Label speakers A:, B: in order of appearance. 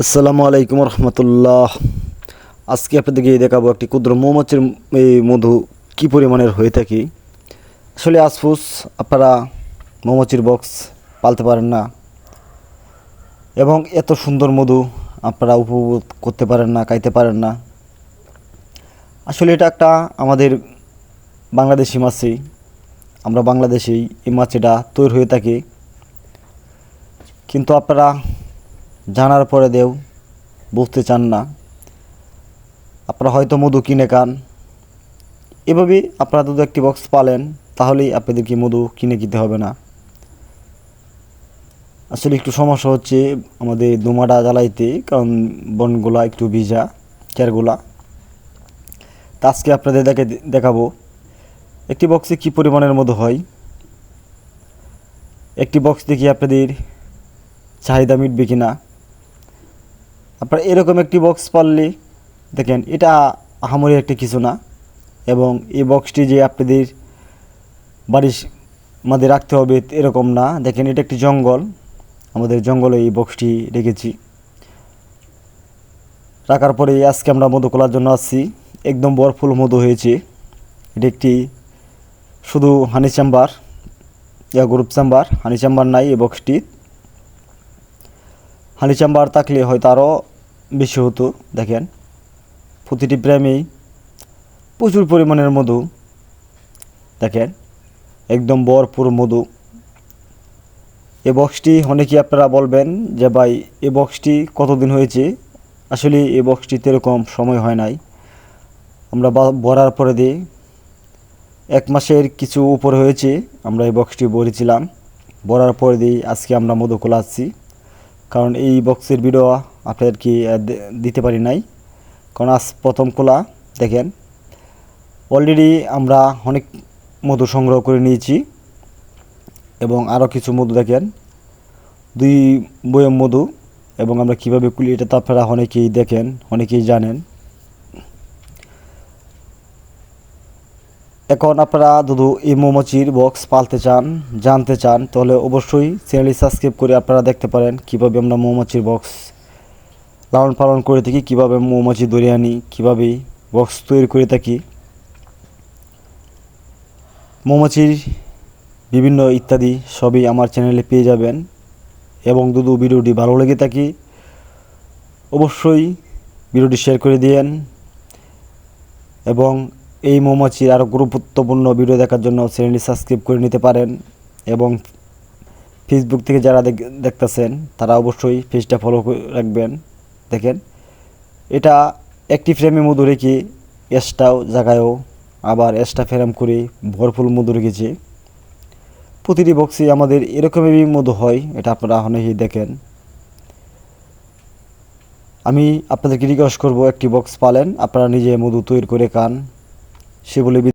A: আসসালামু আলাইকুম রহমতুল্লাহ। আজকে আপনাদেরকে দেখাবো একটি ক্ষুদ্র মৌমাছির, এই মধু কি পরিমাণের হয়ে থাকে। আসলে আসফুস আপনারা মৌমাছির বক্স পালতে পারেন না। এবং এত সুন্দর মধু আপনারা উপভোগ করতে পারেন না, খাইতে পারেন না। আসলে এটা একটা আমাদের বাংলাদেশি মাছই আমরা বাংলাদেশেই এই মাছিটা তৈরি হয়ে থাকে। কিন্তু আপনারা জানার পরে দেও, বুঝতে চান না। আপনারা হয়তো মধু কিনে খান। এভাবেই আপনারা যদি একটি বক্স পালেন, তাহলেই আপনাদেরকে মধু কিনে কিনতে হবে না। আসলে একটু সমস্যা হচ্ছে আমাদের দোমাটা জ্বালাইতে, কারণ বনগুলা একটু ভিজা চেয়ারগুলা তা আজকে আপনাদের দেখে দেখাবো, একটি বক্সে কী পরিমাণের মধু হয়। একটি বক্স দেখি আপনাদের চাহিদা মিটবে কি না আপনার এরকম একটি বক্স পারলে দেখেন, এটা আহামরি একটি কিছু না। এবং এই বক্সটি যে আপনাদের বাড়ির মধ্যে রাখতে হবে এরকম না। দেখেন, এটা একটি জঙ্গল। আমাদের জঙ্গলে এই বক্সটি রেখেছি। রাখার পরে আজকে আমরা মধু খোলার জন্য আসছি। একদম বরফুল মধু হয়েছে। এটি একটি শুধু হানি চেম্বার ইয়া গ্রুপ চেম্বার হানি চেম্বার নাই এই বক্সটি হানি চেম্বার থাকলে হয়তো আরও বেশি হতো, দেখেন। প্রতিটি প্রেমেই প্রচুর পরিমাণের মধু, দেখেন। একদম ভরপুর মধু। এ বক্সটি অনেকেই আপনারা বলবেন যে, ভাই, এ বক্সটি কতদিন হয়েছে? আসলে এ বক্সটিতে এরকম সময় হয় নাই। আমরা ভরার পরে দিই। এক মাসের কিছু উপরে হয়েছে, আমরা এই বক্সটি ভরেছিলাম। ভরার পরে দিই, আজকে আমরা মধু খোলাচ্ছি কারণ এই বক্সের ভিডিও আপনাদেরকে কি দিতে পারি নাই। কারণ আজ প্রথম খোলা, দেখেন। অলরেডি আমরা অনেক মধু সংগ্রহ করে নিয়েছি। এবং আরও কিছু মধু দেখেন। দুই বয়ম মধু। এবং আমরা কীভাবে কুলি, এটা তো আপনারা অনেকেই দেখেন, অনেকেই জানেন। এখন আপনারা যদি এই মৌমাছির বক্স পালতে চান, জানতে চান, তাহলে অবশ্যই চ্যানেলটি সাবস্ক্রাইব করে আপনারা দেখতে পারেন কীভাবে আমরা মৌমাছির বক্স লালন পালন করে থাকি, কীভাবে মৌমাছি ধরে আনি, কীভাবে বক্স তৈরি করে থাকি। মৌমাছির বিভিন্ন ইত্যাদি সবই আমার চ্যানেলে পেয়ে যাবেন এবং যদি ভিডিওটি ভালো লেগে থাকি, অবশ্যই ভিডিওটি শেয়ার করে দিয়েন এবং এই মৌমাছির আরও গুরুত্বপূর্ণ ভিডিও দেখার জন্য চ্যানেলটি সাবস্ক্রাইব করে নিতে পারেন এবং ফেসবুক থেকে যারা দেখ- দেখতেছেন, তারা অবশ্যই পেজটা ফলো রাখবেন। দেখেন, এটা একটি ফ্রেমে মধু রেখে এক্সট্রাও জায়গায়ও আবার এক্সট্রা ফ্রেম করে ভরপুর মধু রেখেছে। প্রতিটি বক্সে আমাদের এরকমই মধু হয়, এটা আপনারা অনেকেই দেখেন। আমি আপনাদেরকে রিকোয়েস্ট করব, একটি বক্স পালেন, আপনারা নিজে মধু তৈরি করে খান। সে বলে